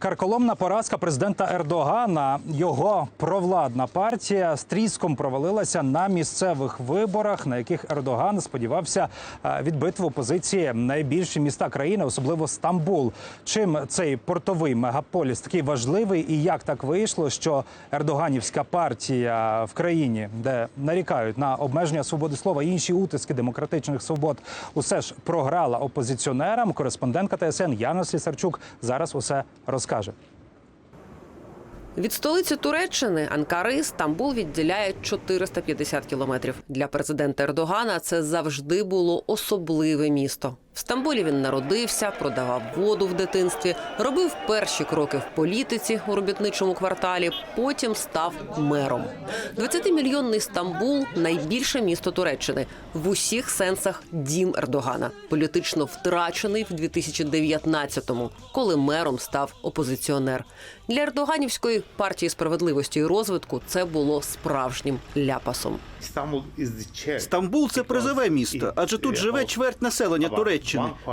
Карколомна поразка президента Ердогана. Його провладна партія з тріском провалилася на місцевих виборах, на яких Ердоган сподівався е, відбити в опозиції найбільші міста країни, особливо Стамбул. Чим цей портовий мегаполіс такий важливий, і як так вийшло, що Ердоганівська партія в країні, де нарікають на обмеження свободи слова інші утиски демократичних свобод, усе ж програла опозиціонерам. Кореспондентка ТСН Яна Слісарчук зараз усе розкаже. Від столиці Туреччини Анкари Стамбул відділяє 450 кілометрів. Для президента Ердогана це завжди було особливе місто. В Стамбулі він народився, продавав воду в дитинстві, робив перші кроки в політиці у робітничому кварталі. Потім став мером. 20-мільйонний Стамбул найбільше місто Туреччини в усіх сенсах дім Ердогана. Політично втрачений в 2019-му, коли мером став опозиціонер. Для Ердоганівської партії справедливості і розвитку це було справжнім ляпасом. Стамбул це призове місто, адже тут живе чверть населення Туреччини.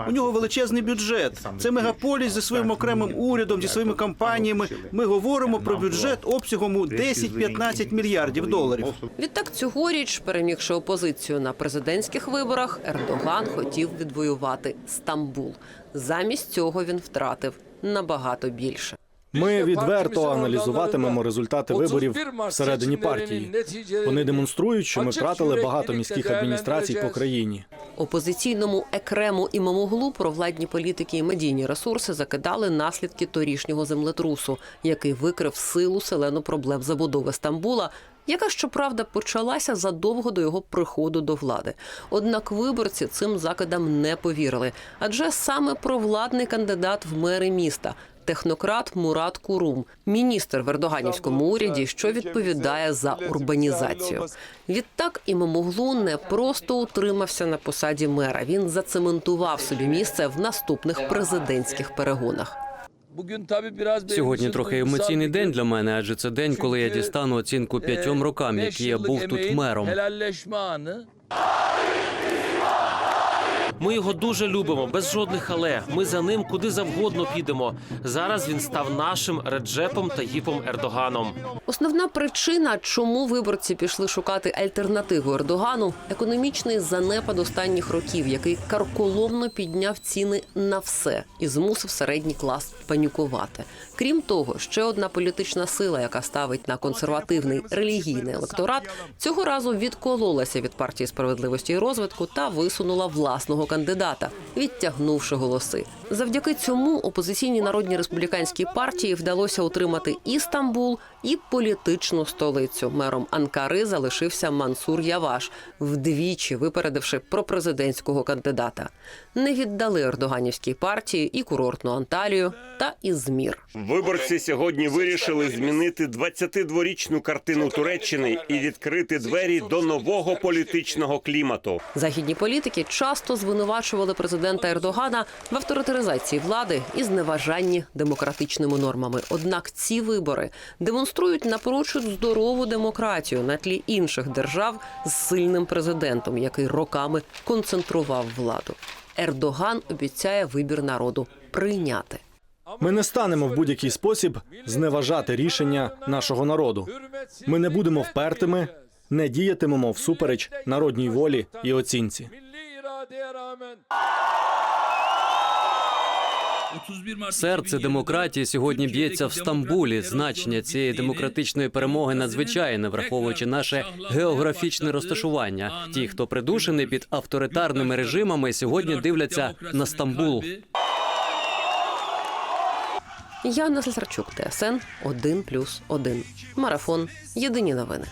У нього величезний бюджет. Це мегаполіс зі своїм окремим урядом, зі своїми компаніями. Ми говоримо про бюджет обсягом у 10-15 мільярдів доларів. Відтак цьогоріч, перемігши опозицію на президентських виборах, Ердоган хотів відвоювати Стамбул. Замість цього він втратив набагато більше. Ми відверто аналізуватимемо результати виборів всередині партії. Вони демонструють, що ми втратили багато міських адміністрацій по країні. Опозиційному екрему і мамуглу провладні політики і медійні ресурси закидали наслідки торішнього землетрусу, який викрив силу селену проблем забудови Стамбула. Яка щоправда почалася задовго до його приходу до влади. Однак виборці цим закидам не повірили, адже саме провладний кандидат в мери міста, технократ Мурат Курум, міністр в Ердоганівському уряді, що відповідає за урбанізацію. Відтак Імамоглу не просто утримався на посаді мера. Він зацементував собі місце в наступних президентських перегонах. Сьогодні трохи емоційний день для мене, адже це день, коли я дістану оцінку п'ятьом рокам, які я був тут мером. Ми його дуже любимо, без жодних але. Ми за ним куди завгодно підемо. Зараз він став нашим Реджепом Таїпом Ердоганом. Основна причина, чому виборці пішли шукати альтернативу Ердогану, економічний занепад останніх років, який карколомно підняв ціни на все і змусив середній клас панікувати. Крім того, ще одна політична сила, яка ставить на консервативний релігійний електорат, цього разу відкололася від партії справедливості і розвитку та висунула власного кандидата, відтягнувши голоси. Завдяки цьому опозиційній народній республіканській партії вдалося утримати і Стамбул, і політичну столицю. Мером Анкари залишився Мансур Яваш, вдвічі випередивши пропрезидентського кандидата. Не віддали Ердоганівській партії і курортну Анталію та Ізмір. Виборці сьогодні вирішили змінити 22-річну картину Туреччини і відкрити двері до нового політичного клімату. Західні політики часто звинувачували президента Ердогана в авторитаризації влади і зневажанні демократичними нормами. Однак ці вибори демонструють напрочуд здорову демократію на тлі інших держав з сильним президентом, який роками концентрував владу. Ердоган обіцяє вибір народу прийняти. Ми не станемо в будь-який спосіб зневажати рішення нашого народу. Ми не будемо впертими, не діятимемо всупереч народній волі і оцінці. Серце демократії сьогодні б'ється в Стамбулі. Значення цієї демократичної перемоги надзвичайне, враховуючи наше географічне розташування. Ті, хто придушений під авторитарними режимами, сьогодні дивляться на Стамбул. Яна Слесарчук, ТСН 1+,1. Марафон. Єдині новини.